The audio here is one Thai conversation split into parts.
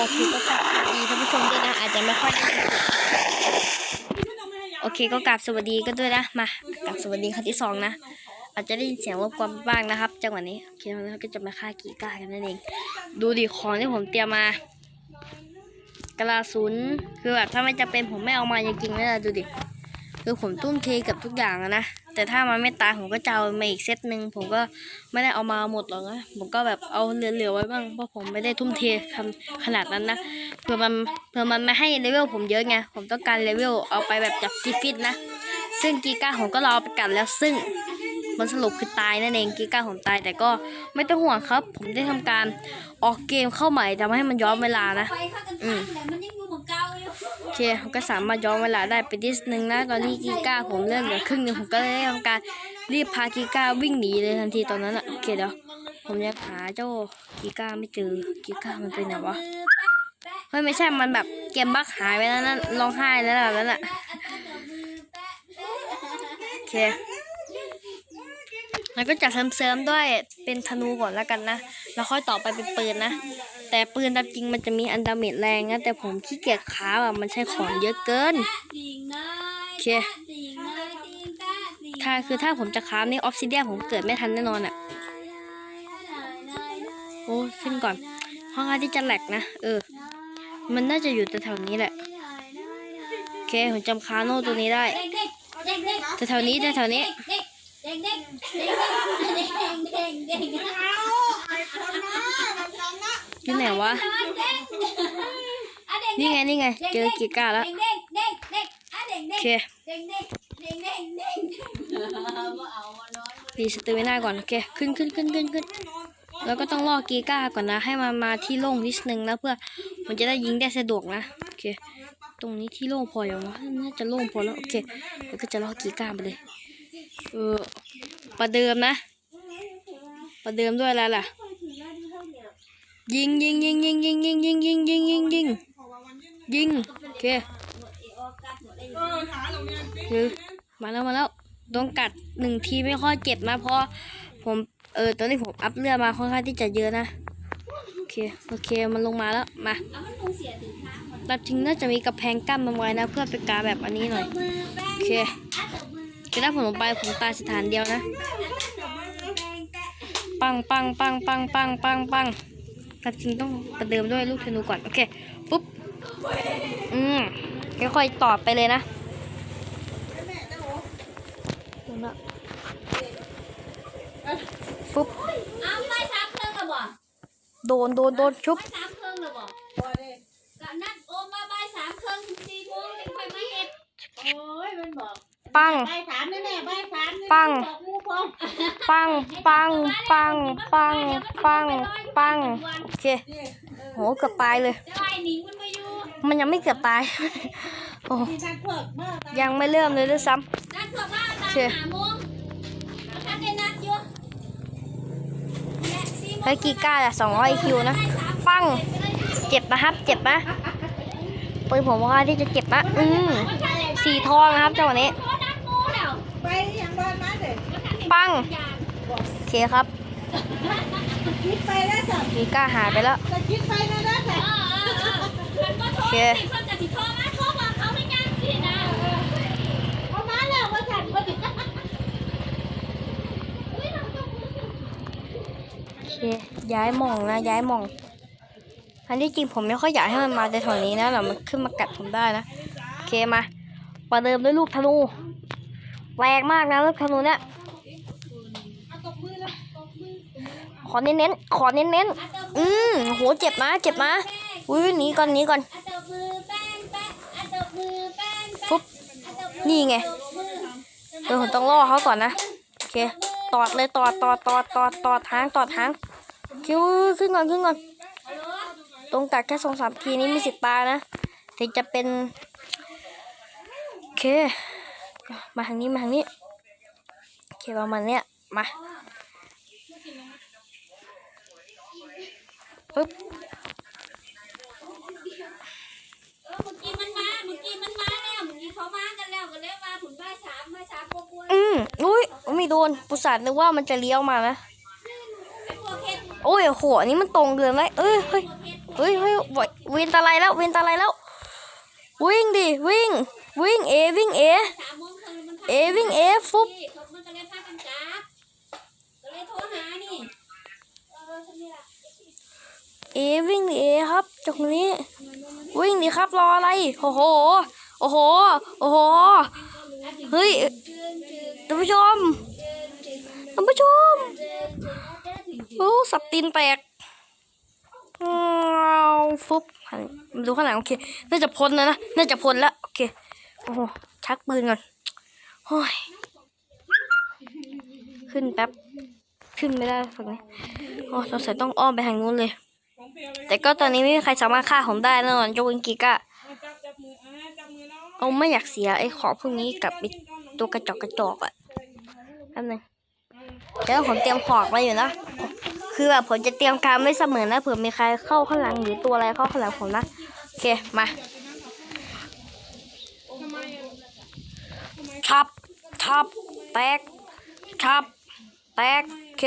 โอเคก็กราบสวัสดีท่านผู้ชมด้วยนะอาจจะไม่ค่อยได้โอเคก็กราบสวัสดีกันด้วยนะมากราบสวัสดีครั้งที่สองนะอาจจะได้ยินเสียงรบกวนบ้างนะครับ จังหวะนี้โอเคเราก็จะมาฆ่ากีก้ากันนั่นเองดูดิของที่ผมเตรียมมากระสุนคือแบบถ้าไม่จำเป็นผมไม่เอามาจริงๆนะดูดิคือผมตุ้มเทกับทุกอย่างนะ แต่ถ้ามันไม่ตายผมก็จะเอามาอีกเซตหนึ่งผมก็ไม่ได้เอามาหมดหรอกนะผมก็แบบเอาเหลือๆไว้บ้างเพราะผมไม่ได้ทุ่มเททำขนาดนั้นนะเผื่อมันเผื่อมันไม่ให้เลเวลผมเยอะไงผมต้องการเลเวลเอาไปแบบจับกีฟิตนะซึ่งกีก้าผมก็รอไปกัดแล้วซึ่งมันสรุปคือตายนั่นเองกีก้าผมตายแต่ก็ไม่ต้องห่วงครับ ผมได้ทำการออกเกมเข้าใหม่ทำให้มันย้อนเวลานะอยู่เหมื เคผมก็สามารถย้อนเวลาได้ไปนิดนึงนะตอนที่กีก้าผมเลื่อนเหลือครึ่งหนึงผมก็เลยได้ทำการรีบพากีก้าวิ่งหนีเลยทันทีตอนนั้นอะโอเคเดี๋ยวผมยังหาเจ้ากีก้าไม่เจอกีก้ามันไปไหนวะเฮ้ยไม่ใช่มันแบบเกมบักหายไปแล้วนั่นร้องไห้แล้วแบบนั้นอะโอเคแล้วก็จะเสริมๆด้วยเป็นธนูก่อนแล้วกันนะ แล้วค่อยต่อไปเป็นปืนนะ แต่ปืนตามจริงมันจะมีอันดาเมจแรงนะแต่ผมขี้เกียจค้าแบบมันใช้ของเยอะเกินโอเคถ้าคือถ้าผมจะค้านี่ออฟซิเดียผมเกิดไม่ทันแน่นอนอะโอ้ขึ้นก่อน ห้องอาที่จะแหลกนะเออ มันน่าจะอยู่แถวนี้แหละโอเคผมจำคาโน่ตัวนี้ได้แถวนี้แถวนี้ ที่ไหนวะ นี่ไงนี่ไง เจอกีก้าแล้วโอเคดีสเตมิน่าก่อนโอเคขึ้นขึ้นขึ้นขึ้นขึ้นแล้วก็ต้องล่อกีก้าก่อนนะ ให้มามาที่โล่งนิดนึงนะเพื่อมันจะได้ยิงได้สะดวกนะโอเค ตรงนี้ที่โล่งพออย่างวะน่าจะโล่งพอแล้วโอเคแล้วก็จะล่อกีก้าไปเลยเออประเดิมนะ ประเดิมด้วยแล้วล่ะ ยิงยิงยิงยิงยิงยิงยิงยิงยิงยิงยิงยิงโอเคเออมาแล้วมาแล้วโดนกัดหนึ่งทีไม่ค่อยเจ็บนะเพราะผมเออตอนนี้ผมอัพเลือดมาค่อนข้างที่จะเยอะนะโอเคโอเคมันลงมาแล้วมาเอามันคงเสียถึงทางหมดเราจริงน่าจะมีกระแพงกั้นมันไว้นะ เพื่อเป็นการแบบอันนี้หน่อยโอเคอะตบมือคือถ้าผมลงไปผมตายสถานเดียวนะป้งปังปังปังปังปังปัง ปังแต่จริงต้องประเดิมด้วยลูกธนูก่อน โอเค ปุ๊บ อืมค่อยๆตอดไปเลยนะปุ๊บเอาไปสามเครื่องกับบ่โดนโดนโดนชุบไปสามเครื่องเลยบ่กับนัดโอมมาใบสามเครื่องถึงสี่โมงถึงค่อยมาเฮ็ด โอ้ยมันบอก ปัง ใบสามแน่ๆใบสามปังบอกงูพองปัง ปัง ปัง ปัง ปัง ปัง โอเค โห เกือบตายเลย จะไล่หนิงมันมาอยู่มันยังไม่เกือบตาย โอ้ที่ทักเพิกเมื่อตายังไม่เริ่มเลยด้วยซ้นัดบอกว่าตามโอเคหาโมงแล้วท่านได้นัดอยู่และสี่โมำงไอ้กีก้าอะสองร้อยคิวนะ ปัง เจ็บนะครับ เจ็บนะปืนผมว่าที่จะเจ็บนะอืมสีทองนะครับจังหวะนี้ โทรนัดงูเดี๋ยว ไปยังบ้านมาเด็ก ปังอย่างโอเคครับคิดไปแล้วสับกีก้าหายไปแล้ว จะคิดไปนะนะเอสัอบเออเออมันก็โทรสิเพิ่นกับสิโทรมาโทรบอกเขาไม่ยังสินะเอามาแล้วว่าสัตว์มาดิโอเคย้ายหม่องนะ ย้ายหม่อง อันที่จริงผมไม่ค่อยอยากให้มันมาแต่แถวนี้นะเดี๋ยวมันขึ้นมากัดผมได้นะโอเคมาประเดิมด้วยลูกธนูแรงมากนะลูกธนูเนี่ย ขอเน้นๆ ขอเน้นๆ อืมโห เจ็บนะ เจ็บนะ อุ้ยหนีก่อนหนีก่อนอะตบมือแป้งแปะอะตบมือแป้งแปะปุ๊บอะตบมือนี่ไงตบมือเดี๋ยวผมต้องล่อเขาก่อนนะ โอเค ตอดเลย ตอดตอดตอดตอดตอดทาง ตอดทาง คิวขึ้นก่อน ขึ้นก่อนฮัลโหลตรงกัดแค่สองสามทีนี้มีสิทธิ์ตายนะ ถึงจะเป็น โอเค มาทางนี้ มาทางนี้ โอเคประมาณเนี้ย มา ปึ๊บเออเมื่อกี้มันมา เมื่อกี้มันมาแล้ว เมื่อกี้เขามากันแล้วก็เลยมาผุนบ่ายสามบ่ายสามกลัวๆอืมอุ้ยไม่โดนปุษานึกว่ามันจะเลี้ยวมานะไอ้พวกเฮ็ดโอ้ยโหอันนี้มันตรงเกินไหมเอ้ยเฮ้ยพวกเฮ็ดโอเคเฮ้ยเฮ้ยเว้ยเวินตะไลแล้วเวินตะไลแล้ว วิ่งดิวิ่ง วิ่งเอวิ่งเอ สามโมงครึ่งมันพาเอวิ่งเอฟุบพี่เขามันก็เลยพากันกลับก็เลยโทรหานี่เออฉันนี่ล่ะ เอวิ่งดิเอครับจากนี้ วิ่งดิครับรออะไรโอ้โหโอ้โหโอ้โหเฮ้ยท่านผู้ชมท่านผู้ชมโอ้สับตีนแตกอ้าวฟุบดูข้างหลังโอเคน่าจะพ้นแล้วนะน่าจะพ้นแล้วโอเคโอ้โหชักปืนก่อนโอ้ยขึ้นแป๊บขึ้นไม่ได้ฝั่งนี้อ๋อสงสัยต้องอ้อมไปทางนู้นเลย แต่ก็ตอนนี้ไม่มีใครสามารถฆ่าผมได้แน่นอนยกเว้นกิก้าเอาไม่อยากเสียไอ้ของพวกนี้กับไอ้ตัวกระจอกกระจอกอะแป๊บนึงแล้วผมเตรียมหอกไว้อยู่นะ คือแบบผมจะเตรียมการไว้เสมอนะเผื่อมีใครเข้าข้างหลังหรือตัวอะไรเข้าข้างหลังผมนะโอเคมาทับทับแตกทับแตกโอเค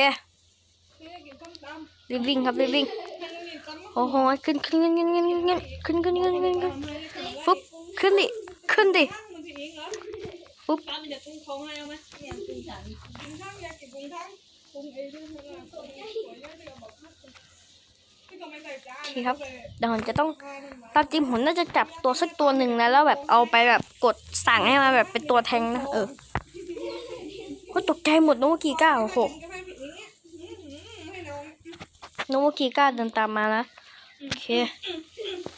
รีบวิ่งครับรีบวิ่ง โอ้โหขึ้นขึ้นขึ้นขึ้นขึ้นขึ้นขึ้นขึ้นขึ้นขึ้นขึ้นฟึบขึ้นดิขึ้นดิฟึบตามมันจะปรุงของให้เอาไหมปรุงทั้งอยากกินปรุงทั้งปรุงเองด้วยนะสวยๆเลยบทีครับเดี๋ยวผมจะต้องตามจริงผมน่าจะจับตัวสักตัวหนึ่งนะแล้วแบบเอาไปแบบกดสั่งให้มาแบบเป็นตัวแทงนะเออก็ตกใจหมดนึกว่ากีก้าโอ้โหก็ไม่ผิดอย่างเงี้ยให้น้องว่ากีก้าเดินตามมานะ โอเค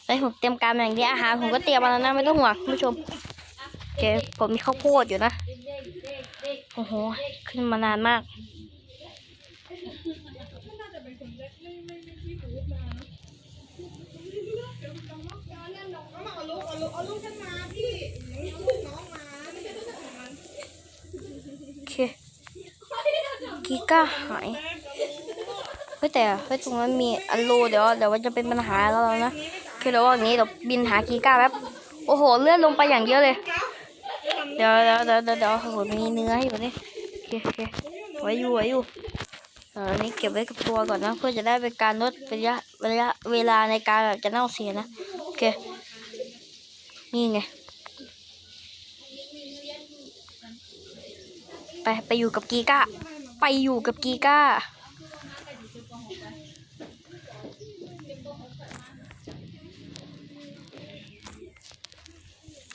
ไอ้ผมเตรียมการมาอย่างนี้อาหารผมก็เตรียมมาแล้วนะไม่ต้องห่วงคุณผู้ชมโอเคผมมีข้าวโพดอยู่นะโอ้โหขึ้นมานานมากกีก้าไม่ใช่ลูกของมันโอเคกีก้าหาย ฮ้ยแต่เฮ้ยตรงนั้นมีอันโลเดี๋ยวเดี๋ยวมันจะเป็นปัญหาแล้วนะโอเคเดี๋ยวว่าอย่างนี้เดี๋ยวบินหากีก้าแป๊บโอ้โหเลื่อนลงไปอย่างเยอะเลย เดี๋ยวเดี๋ยวเดี๋ยวเดี๋ยวโอ้โหมีเนื้อให้อยู่นี่โอเคโอเคไว้อยู่ไว้อยู่เออนนี้เก็บไว้กับตัวก่อนนะ เพื่อจะได้เป็นการลดระยะระยะเวลาในการจะเน่าเสียนะโอเคนี่ไงไปไปอยู่กับกีก้า ไปอยู่กับกีก้า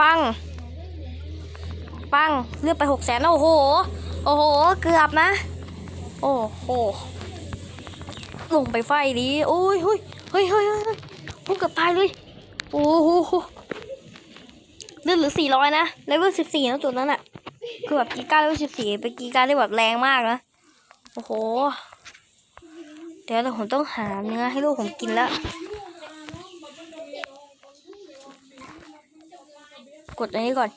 ปัง ปังเลือกไปหกแสนโอ้โห โอ้โห เกือบนะ โอ้โห ลงไปไฟดีโอ้ยเฮ้ยเฮ้ยเฮ้ยเฮ้ยเฮ้ยผมเกือบตายเลย โอ้โหเลือดหลือสี่ร้อยนะเลเวลสิบสี่นะตัวนั้นอะคือแบบกีการเลเวลสิบสี่เป็นกีการ์ที่แบบแรงมากนะ โอ้โห เดี๋ยวผมต้องหาเนื้อให้ลูกผมกินแล้ว กดอันนี้ก่อน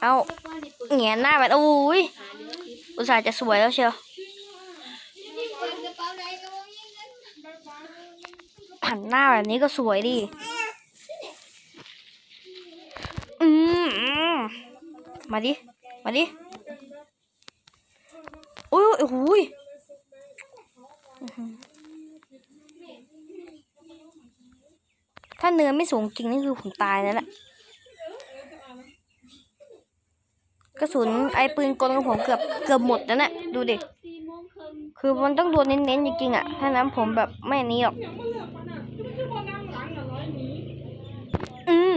เอาแหงนหน้าแบบโอ้ยอุตส่าห์จะสวยแล้วเชียวหันหน้าแบบนี้ก็สวยดิอืมมาดิ มาดิโอ้ยโอ้ยโอ้ยอื้อหือถ้าเนื้อไม่สูงจริงนี่คือผมตายแล้วแหละ กระสุนไอปืนกลของผมเกือบเกือบหมดแล้วน่ะดูดิคือมันต้องโดนเน้นๆจริงๆอะถ้านั้นผมแบบไม่นี้หรอกอืม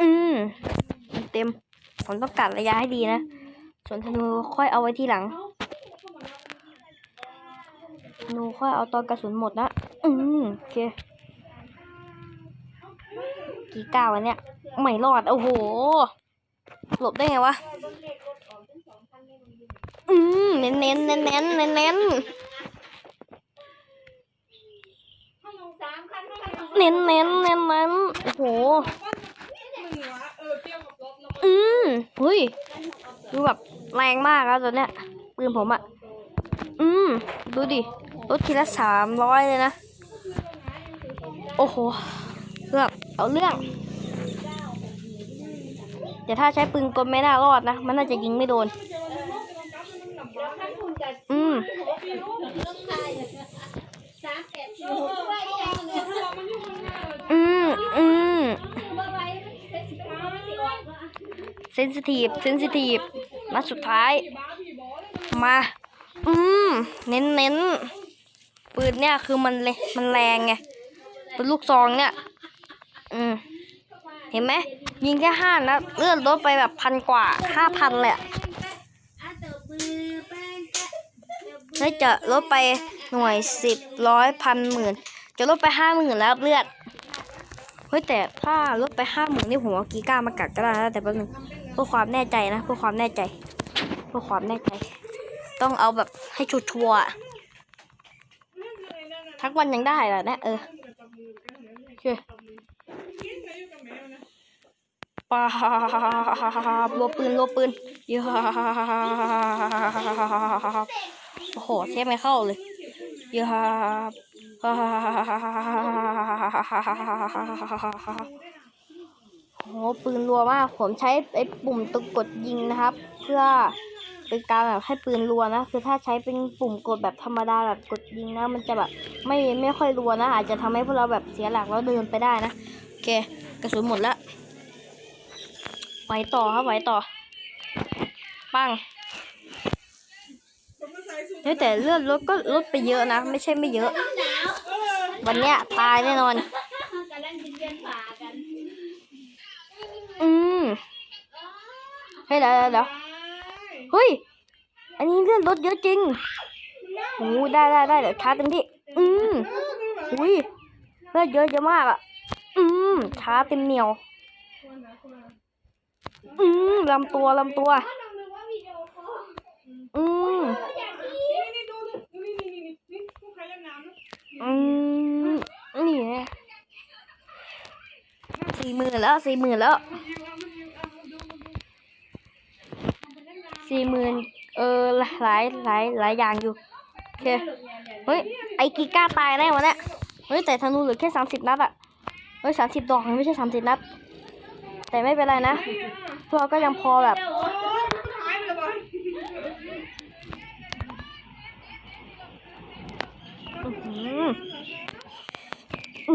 อืมเต็มผมต้องกัดระยะให้ดีนะส่วนธนูค่อยเอาไว้ทีหลังธนูค่อยเอาตอนกระสุนหมดนะอืมโอเค กีก้าวเนี่ยไม่รอด โอ้โห หลบได้ไงวะ อืมเน้นเน้นเน้นเน้นเน้นเน้นเน้นเน้นเน้นเน้นโอ้โห อืมเฮ้ยดูแบบแรงมากแล้วตอนเนี้ยปืนผมอะอืม ดูดิรถทีละสามร้อยเลยนะ โอ้โห เกือเอาเรื่อง แต่ถ้าใช้ปืนกลไม่น่ารอดนะ มันน่าจะยิงไม่โดน อืมอืมอืมเบอร์ไว้เซ็ตสิบห้าสิบออกว่าเซนซิทีฟเซนซิทีฟมาสุดท้าย มา อืม เน้นเน้นปืนเนี่ยคือมันเลยมันแรงไง เปืนลูกซองเนี่ย อืมเห็นไหมยิงแค่ห้านัดเลื่อนรถไปแบบพันกว่าห้าพันเลยอะอะเติบมือแป้งแกะเฮ้ยจะลดไปหน่วยสิบร้อยพันหมื่นจะลดไปห้าหมื่นแล้วเลือดเฮ้ยแต่ถ้าลดไปห้าหมื่นนี่ผมเอากีก้ามากัดก็ได้นะแต่แป๊บนึงเพื่อความแน่ใจนะเพื่อความแน่ใจเพื่อความแน่ใจ ต้องเอาแบบให้ชัวร์ๆอะทักวันยังได้แหละนะเออโอเค ปาบรัวปืนรัวปืนเยอะโอ้โหเทปไม่เข้าเลยเยอะโอ้โหปืนรัวมาก ผมใช้ไอ้ปุ่มตกดยิงนะครับ เพื่อเป็นการแบบให้ปืนรัวนะ คือถ้าใช้เป็นปุ่มกดแบบธรรมดาแบบกดยิงนะ มันจะแบบไม่ไม่ค่อยรัวนะ อาจจะทำให้พวกเราแบบเสียหลักแล้วเดินไปได้นะ โอเค กระสุนหมดแล้ว ไหวต่อครับไหวต่อ ปังผมก็ใส่สูทเฮ้ยแต่เลือดลดก็ลดไปเยอะนะ ไม่ใช่ไม่เยอะ วันเนี้ยตายแน่นอน อืมเฮ้ยเดี๋ยวเดี๋ยวเดี๋ยวเฮ้ย อันนี้เลือดลดเยอะจริงโอ้ได้ได้ได้เดี๋ยวชาร์จเต็มที่ อืมอุ้ยเลือดเยอะเยอะมากอะ อืมชาร์จเต็มเหนียว อืมลำตัวลำตัว อืมอืมนี่ไงสี่หมื่นแล้วสี่หมื่นแล้วสี่หมื่นเออหลายหลายหลายอย่างอยู่โอเคเฮ้ยไอ้กีก้าตายแน่วะเนี่ยเฮ้ยแต่ธนูเหลือแค่สามสิบนัดอะเฮ้ยสามสิบดอกไม่ใช่สามสิบนัด แต่ไม่เป็นไรนะพวกเราก็ยังพอแบบ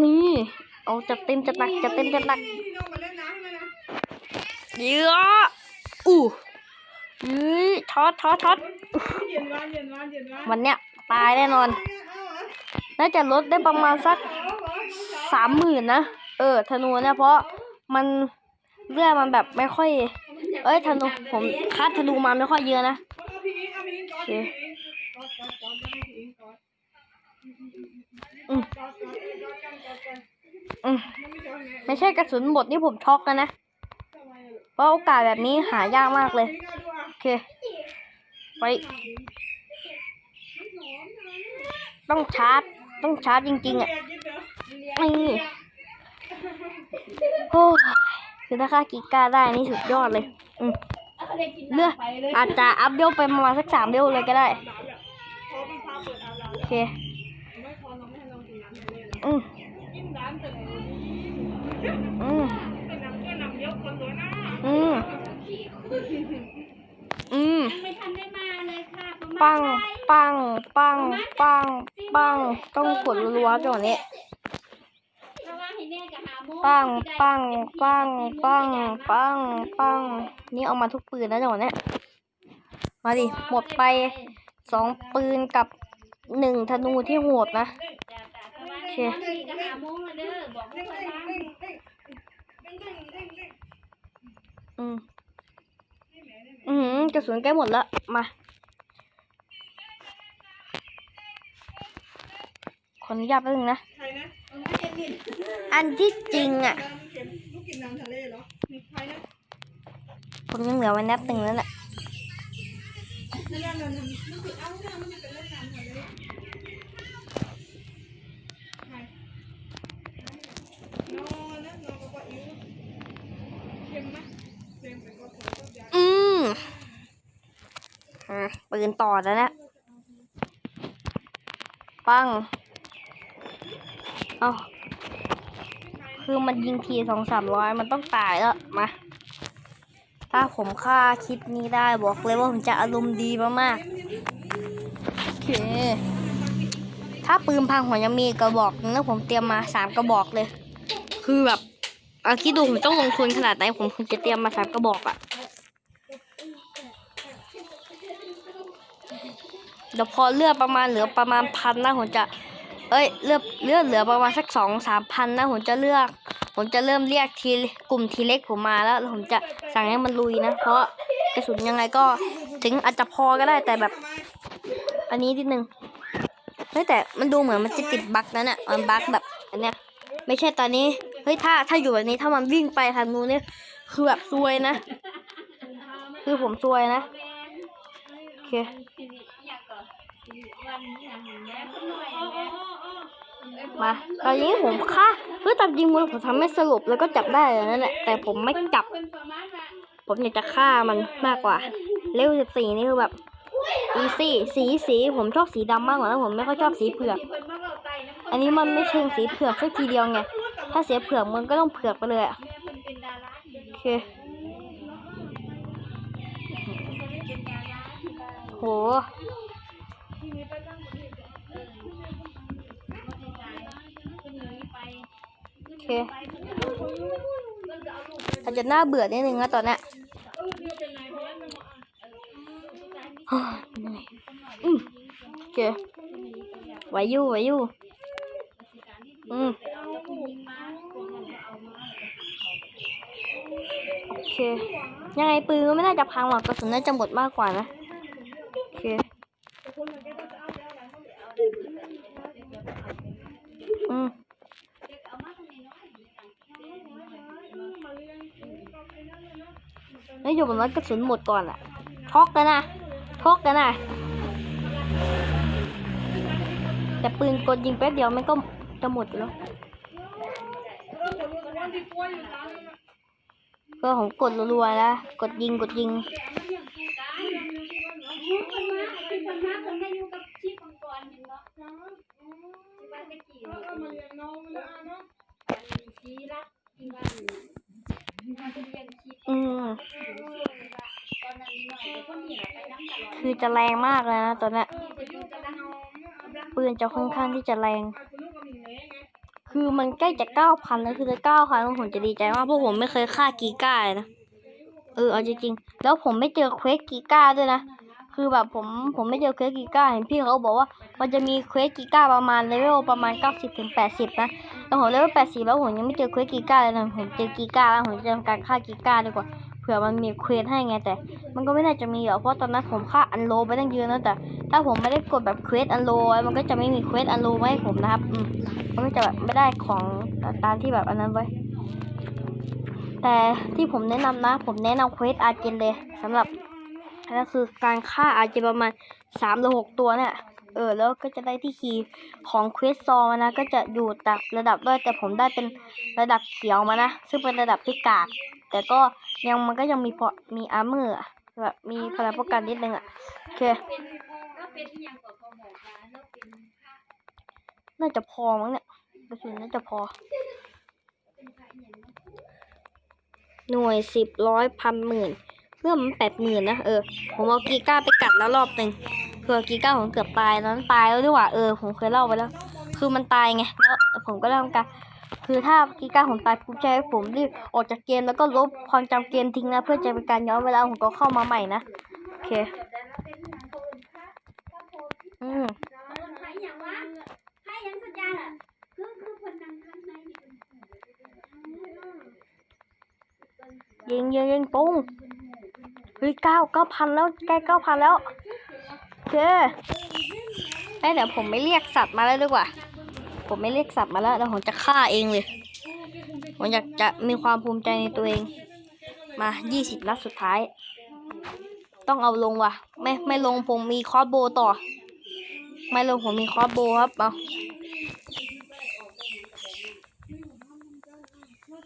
นี่ เอาจัดเต็มจัดหนักจัดเต็มจัดหนักที่น้องเยอะอู้ยื้อช็อตช็อตช็อตมันเย็นวันเย็นวันวันเนี้ยตายแน่นอน น่าจะลดได้ประมาณสักสามหมื่นนะ เออธนูเนี่ยเพราะมัน เลือดมันแบบไม่ค่อย เอ้ยธนูผมคัดธนูมาไม่ค่อยเยอะนะเอาพี่อิงเอาพี่อิงก่อนพี่อิงก่อนก่อนก่อนให้พี่อิงก่อนอืมอืมไม่ใช่กระสุนหมดนี่ผมช็อกกันนะ เพราะโอกาสแบบนี้หายากมากเลย โอเค ไป ต้องชาร์จ ต้องชาร์จจริงๆอะแกกินเด้อนี่โอ้ คือถ้าค่ากีก้าได้นี่สุดยอดเลยอืมเลือกอาจจะอัพเดลไปประมาณสักสามเดลเลยก็ได้พอเป็นพาเปิดอาบน้ำโอเคไม่พอน้องไม่ให้น้องกินน้ำทะเลเลยอืมกินน้ำแต่ไหนอืมแต่น้ำก็น้ำเยอะคนตัวหน้าอืมอืมยังไม่ทันได้มาเลยค่ะประมาณปังบ่ายปังปังปังปังต้องกดรัวๆจังหวะนี้ ปังสิได้ปังเต็มที่ปังปังอย่างปังปังนี่เอามาทุกปืนแล้วจังหวะเนี้ยมาดิหมดไปสองปืนกับหนึ่งธนูที่โหดนะจ้ะจ้ะเพราะว่าแม่น้องมีกับหาโมงแล้วเด้อบอกให้เพิ่นมาอืมอืมกระสุนใกล้หมดแล้วมา ขออนุญาตแป๊บนึงนะใครนะ อันที่จริงอะเข็มลูกน้ำทะเลเหรอมีใครนะผมยังเหลือไว้นับหนึ่งแล้วแหละนั่นนั่นนั่นมันคือเอ้าเนี่ยมันจะเป็นเล่นน้ำทะเลใครนอนนะนอนกับว่าอิ๋วเค็มไหมเค็มแต่ก็ถือก็ยาอืมอะปืนต่อแล้วนะ ปัง เอาคือมันยิงทีสองสามร้อยมันต้องตายแล้ว มา ถ้าผมฆ่าคลิปนี้ได้บอกเลยว่าผมจะอารมณ์ดีมากๆโอเค ถ้าปืนพังผมยังมีกระบอกนึงแล้วผมเตรียมมาสามกระบอกเลย คือแบบเอาคิดดูผมต้องลงทุนขนาดไหนผมถึงจะเตรียมมาสามกระบอกอะเดี๋ยวพอเลือดประมาณเหลือประมาณพันนะผมจะ เอ้ยเลือดเลือดเหลือประมาณสักสองสามพันนะผมจะเลือก ผมจะเริ่มเรียกทีกลุ่มทีเล็กผมมาแล้วแล้วผมจะสั่งให้มันลุยนะ เพราะกระสุนยังไงก็ถึงอาจจะพอก็ได้แต่แบบ อันนี้นิดนึงเฮ้แต่มันดูเหมือนมันจะติดบั๊กนั่นน่ะมันบั๊กแบบอันเนี้ยไม่ใช่ตอนนี้เฮ้ยถ้าถ้าอยู่แบบนี้ถ้ามันวิ่งไปทางนู้นเนี่ยคือแบบซวยนะ คือผมซวยนะโอเค มาตอนนี้ผมฆ่าเพื่อตามจริงมันผมทำไม่สรุปแล้วก็จับได้แล้วนั่นแหละแต่ผมไม่จับ ผมอยากจะฆ่ามันมากกว่า เลเวลสิบสี่นี่คือแบบอีซี่สีสีผมชอบสีดำมากกว่านะผมไม่ค่อยชอบสีเผือก อันนี้มันไม่เชิงสีเผือกสักทีเดียวไงถ้าเสียเผือกมันก็ต้องเผือกไปเลยอะโอเคโห เคอาจจะน่าเบื่อนิดนึงนะตอนเนี้ยเหนื่อยอืมโอเคไหวอยู่ไหวอยู่อืมโอเค ยังไงปืนก็ไม่น่าจะพังหรอกกระสุนน่าจะหมดมากกว่านะ โอเค อืม ม่อยู่บนกระสุนหมดก่อนอะช็อกกันนะช็อกกันนะแต่ปืนกดยิงแป๊บเดียวมันก็จะหมดแล้วก็ผมกดรัวๆนะ กดยิงกดยิง เพิ่นมาเพิ่นมาเพิ่นมาอยู่กับชีพมังกรเห็นบ่ที่บ้านตะกี้ เอามาเลี้ยงน้องแล้วอะเนาะ สีรักที่บ้านมาเรียนชีพ อืม ตอนนั้นน้อยเดี๋ยวคนนี้ไปนำตลอด คือ จะแรงมากเลยนะตอนนี้ปืนจะค่อนข้างที่จะแรง คือมันใกล้จะเก้าพันแล้วคือจะเก้าพันผมจะดีใจมากเพราะผมไม่เคยฆ่ากีก้าเลยนะเออเอาจริงๆแล้วผมไม่เจอเควสกีก้าด้วยนะคือแบบผมผมไม่เจอเควสกีก้าเห็นพี่เขาบอกว่า มันจะมีเควสกีก้าประมาณเลเวลประมาณเก้าสิบถึงแปดสิบนะแต่ผมเลเวลแปดสิบแล้วผมยังไม่เจอเควสกีก้าเลยนะผมเจอกีก้าแล้วผมจะทำการฆ่ากีก้าดีกว่า เผื่อมันมีเควสให้ไงแต่ มันก็ไม่น่าจะมีหรอกเพราะตอนนั้นผมฆ่าอันโลไปตั้งเยอะนะแต่ ถ้าผมไม่ได้กดแบบเควสอันโลไว้มันก็จะไม่มีเควสอันโลไว้ให้ผมนะครับอืมมันก็จะแบบไม่ได้ของตามที่แบบอันนั้นไว้ แต่ที่ผมแนะนำนะ ผมแนะนำเควสอาร์เจนเลยสำหรับนั่นคือการฆ่าอาร์เจนประมาณสามหรือหกตัวเนี่ยเออแล้วก็จะได้ที่คีย์ของเควสซอมานะ ก็จะอยู่จากระดับด้วยแต่ผมได้เป็นระดับเขียวมานะ ซึ่งเป็นระดับที่กาก แต่ก็ยังมันก็ยังมีพอมีอาร์เมอร์แบบมีพลังป้องกันนิดนึงอะโอเคเป็นก็เป็นที่ยังก็พอบอกว่าแล้วเป็นพระน่าจะพอมั้งเนี่ยกระสุนน่าจะพอเป็นพระอย่างนั้นหน่วยสิบร้อยพันหมื่นเพื่อมันแปดหมื่นนะเออผมเอากีก้าไปกัดแล้วรอบหนึ่งเผื่อกีก้าผมเกือบตายตอนนั้นตายแล้วด้วยว่ะเออผมเคยเล่าไปแล้ว คือมันตายไงแล้วผมก็เล่ากัน คือถ้ากีก้าผมตายผมจะให้ผมรีบออกจากเกมแล้วก็ลบความจำเกมทิ้งนะ เพื่อจะเป็นการย้อนเวลาผมก็เข้ามาใหม่นะ โอเค อืมยิงยิงยิงปุ้งเฮ้ยเก้าเก้าพันแล้วใกล้เก้าพันแล้ว โอเคไอ้เดี๋ยวผมไม่เรียกสัตว์มาแล้วดีกว่า ผมไม่เรียกสัตว์มาแล้วเดี๋ยวผมจะฆ่าเองเลย ผมอยากจะมีความภูมิใจในตัวเอง มา 20นัดสุดท้าย ต้องเอาลงว่ะ ไม่ไม่ลงผมมีคอสโบต่อ ไม่ลงผมมีคอสโบครับเอา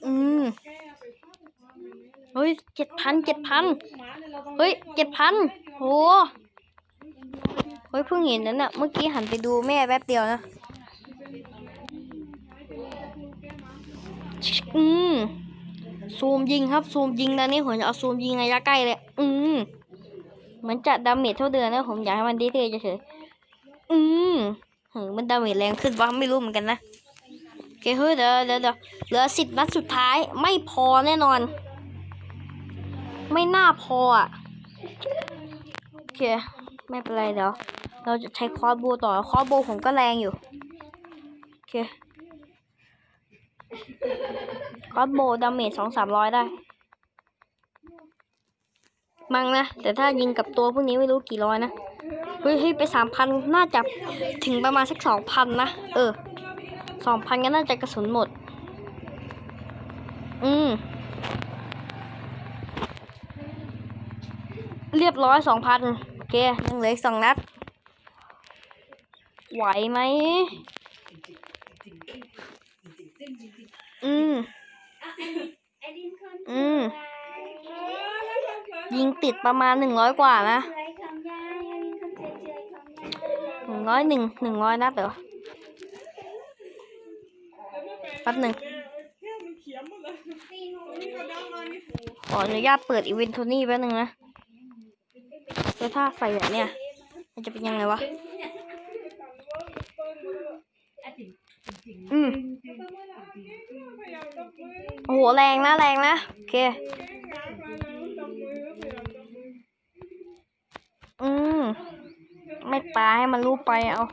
อืมเฮ้ยเจ็ดพันเจ็ดพันเฮ้ยเจ็ดพันโหเฮ้ยเพิ่งเห็นนั้นน่ะเมื่อกี้หันไปดูแม่แป๊บเดียวนะ อืมซูมยิงครับซูมยิงตอนนี้ผมจะเอาซูมยิงระยะใกล้เลย อืมมือนจะดาเมจเท่าเดิมนนะผมอยากให้มันดีเทลเฉยอืมมันดาเมจแรงขึ้นวะไม่รู้เหมือนกันนะโอเคเฮ้ยเดี๋ยวเดี๋ยวเดี๋ยวเหลือสิบนัดสุดท้ายไม่พอแน่นอน ไม่น่าพออะโอเคไม่เป็นไรเดี๋ยวเราจะใช้คอร์สโบว์ต่อคอร์สโบว์ผมก็แรงอยู่โอเค คอสโบดาเมจสองสามร้อยได้ มั้งนะ แต่ถ้ายิงกับตัวพวกนี้ไม่รู้กี่ร้อยนะ เฮ้ยไปสามพันน่าจะถึงประมาณสักสองพันนะ เออสองพันก็น่าจะกระสุนหมด อืม เรียบร้อยสองพันโอเคยังเหลืออีกสองนัด ไหวไหม อืมไอ้ดินคนอืมยิงติดประมาณหนึ่งร้อยกว่านะเฉยของยายไอ้ดินคนเฉยเฉยของยายหนึ่งร้อยหนึ่งหนึ่งร้อยนัดเหรอแป๊บหนึ่งแค่มันเขียมหมดเลยตีหนูนี่ก็ดังมานี่ขออนุญาตเปิดอีเวนต์โทนี่แป๊บหนึ่งนะแล้วถ้าใส่แบบเนี้ยมันจะเป็นยังไงวะ อืมโอ้โหแรงนะแรงนะโอเคอืมไม่ปาให้มันรูปไปเอา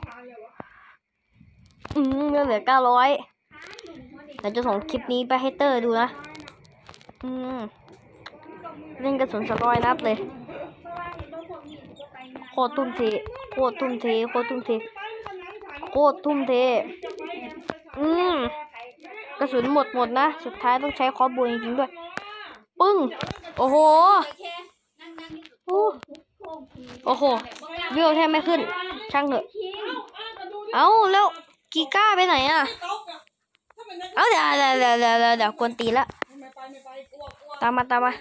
อืมเหลือเก้าร้อยเดี๋ยวจะส่งคลิปนี้ไปให้เตอร์ดูนะ อืมเล่นกระสุนสร้อยนัดเลย โคตรทุ่มเท โคตรทุ่มเท โคตรทุ่มเท โคตรทุ่มเท อืมกระสุนหมดหมดนะ สุดท้ายต้องใช้คอร์สบูจริงๆด้วย ปึ้ง โอ้โห โอ้โหวิวแทบไม่ขึ้น ช่างเถอะ เอ้าแล้วกีก้าไปไหนอะ เอ้าเดี๋ยวเดี๋ยวเดี๋ยวเดี๋ยวเดี๋ยวเดี๋ยวกวนตีละไม่ไปไม่ไปกลัวตามมาตามมา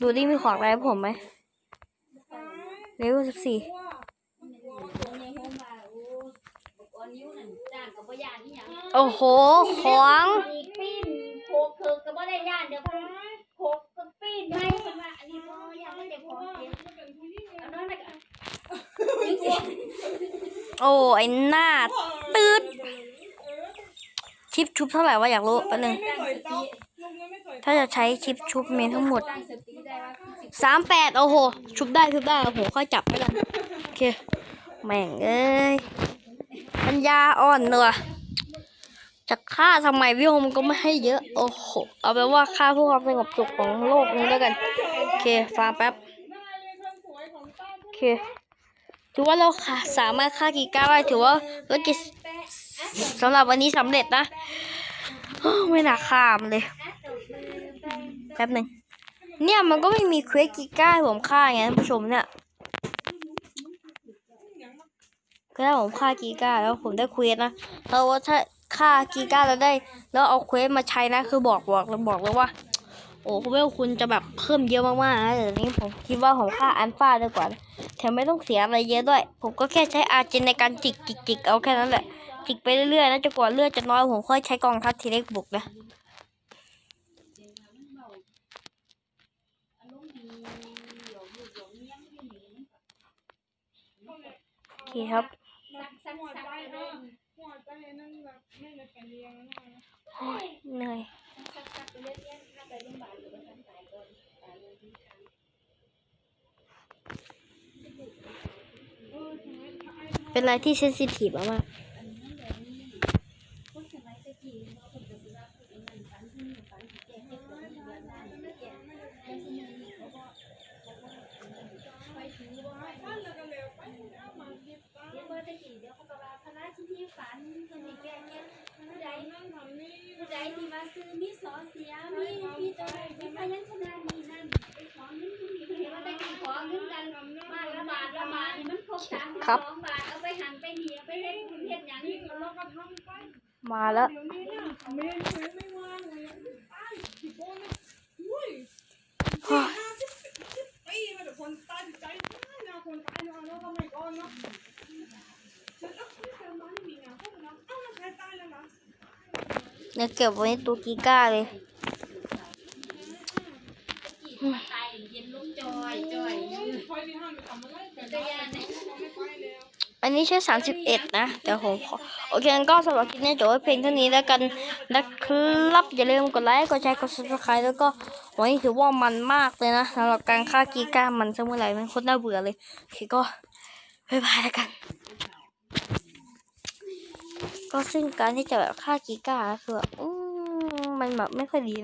ดูดิมีของอะไรผมไหมเลเวลสิบสี่ กลัว ตัวในห้องมาโอ้บอกว่านิ้วนั่นจ้างกับบ่ยานนี่หยัง โอ้โห ของอีปิ้นโคกเคิกก็บ่ได้ย่านเดี๋ยวพันโคกก็ปิ้นให้เพิ่นว่าอันนี้บ่ย่านมันจะของเสียเอาน้อยน่ะก็ยิ่งเสียโอ้ไอ้หน้าตืดชิปชุบเท่าไหร่วะอยากรู้แป๊บนึงต่อยโต๊ะลุงยังไม่ต่อยถ้าจะใช้ชิปชุบเมีทั้งหมด ตั้งสติได้ว่าคือสิสามแปดโอ้โห ชุบได้ชุบได้โอ้โหค่อยจับไปกันโอเค แม่งเอ้ย ปัญญาอ่อนเนอะ จะฆ่าทำไมวิวมันก็ไม่ให้เยอะ โอ้โห เอาไปนว่าฆ่าเพื่อความสงบสุขของโลกนี้แล้วกัน โอเคฟังแป๊บ โอเค ถือว่าเราค่ะสามารถฆ่ากีก้าได้ถือว่าภารกิจสำหรับวันนี้สำเร็จนะไม่น่าฆ่ามเลย แป๊บหนึ่ง เนี่ยมันก็ไม่มีเควสกีก้าให้ผมฆ่าไงท่านผู้ชมเนี่ยก็ถ้ผมฆ่ากีก้าแล้วผมได้เควสนะแล้วว่าถ้า ฆ่ากีก้าแล้วได้ แล้วเอาเควสมาใช้นะ คือบอกบอกแล้วบอกเลยว่า โอ้คุณเวลคุณจะแบบเพิ่มเยอะมากๆนะเดี๋ยวนี้ผมคิดว่าผมฆ่าอันฟ้าดีกว่าแถมไม่ต้องเสียอะไรเยอะด้วย ผมก็แค่ใช้อาเจนในการจิกจิกจิกเอาแค่นั้นแหละ จิกไปเรื่อยๆนะจนกว่าเลือดจะน้อยผมค่อยใช้กองทัพทีเล็กบุกนะโอเคครับ เหนื่อยสักสักไปเลยเนี่ยถ้าไปโรงพยาบาลหรือว่าทำสายก่อนสายเลยที่ทางเป็นอะไรที่เซนซิทีฟมาก ผู้ใดาซื้อมีมีมีชนะม่ว่างเละบาาทนี่มาปหัเนี่นคุณยไอ้คนตายใจนะคนตายนอนแล้วก็ไม่ก้อนเนาะ เนี่ยเก็บไว้ตัวกีก้าเลยกี่มาตายเย็นลุกจอยจอยคอยที่ห้างไปทำอะไรแต่จักรยานนี่ยไม่ไปแล้วอันนี้ใช้31นะเดี๋ยวผมขอโอเคงั้นก็สำหรับคลิปนี้จบไว้เพียงเท่านี้แล้วกันนะครับ อย่าลืมกดไลค์กดแชร์กด subscribe แล้วก็วันนี้ถือว่ามันมากเลยนะสำหรับการฆ่ากีก้ามันซะเมื่อไหร่มันโคตรน่าเบื่อเลยโอเคก็บ๊ายบายแล้วกัน ก็ซึ่งการที่จะแบบฆ่ากีก้าคือแบบมันแบบไม่ค่อยดี